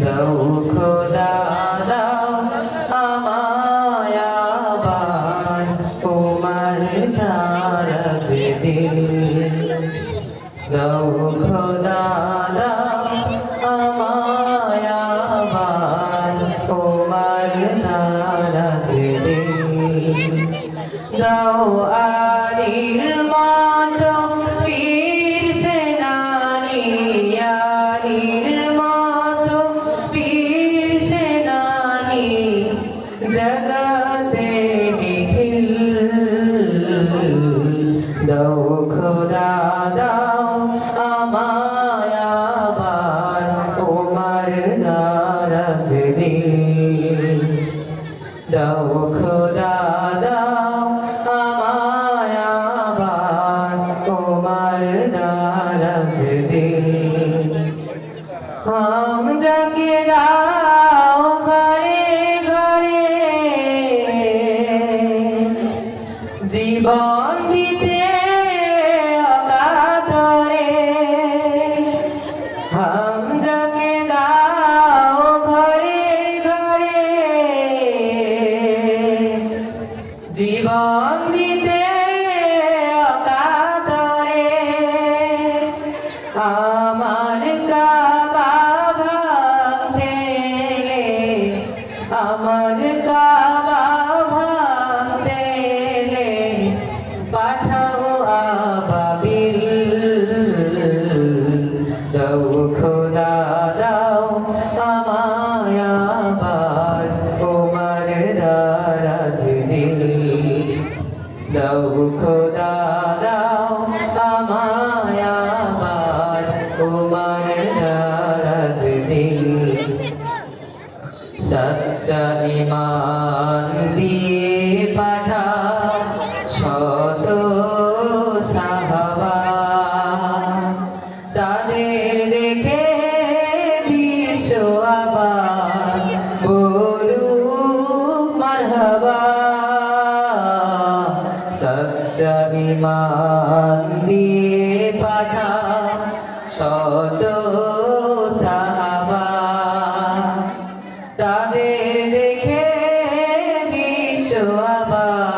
দাও খোদা দাও আমায় আবার তোমার নারাজ দিল দাও খোদা জগতে নিখিল। দাও খোদা, দাও আমায় আবার তোমার নারাজ দিল। দাও খোদা, দাও আমায় আবার তোমার নারাজ দিল। হাম জীবন দিতে অকাতরে। হাম যাকে দাও ঘরে ঘরে। জীবন দাও খোদা দাও আমায় আবার তোমার দারাজ দিল। সচ্চা ইমান দিয়ে পাঠাও শত তাদের দেখে বিশ্ব আবার ইমান দিয়ে পাঠা তাদের দেখে বিশ্ব আবার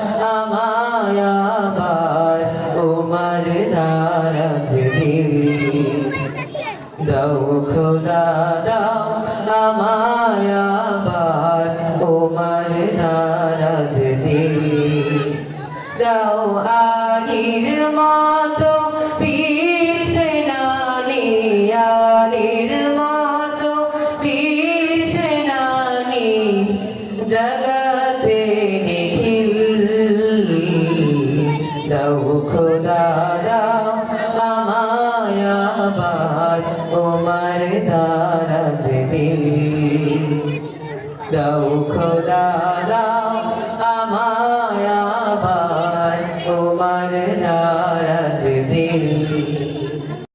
খোদা দাও আমায় আবার তোমার নারাজ দিল দাও আগির মতো পীর সেনানি আলির মতো পীর সেনানি জগতে তোমার দারাজ দিল দাও খোদা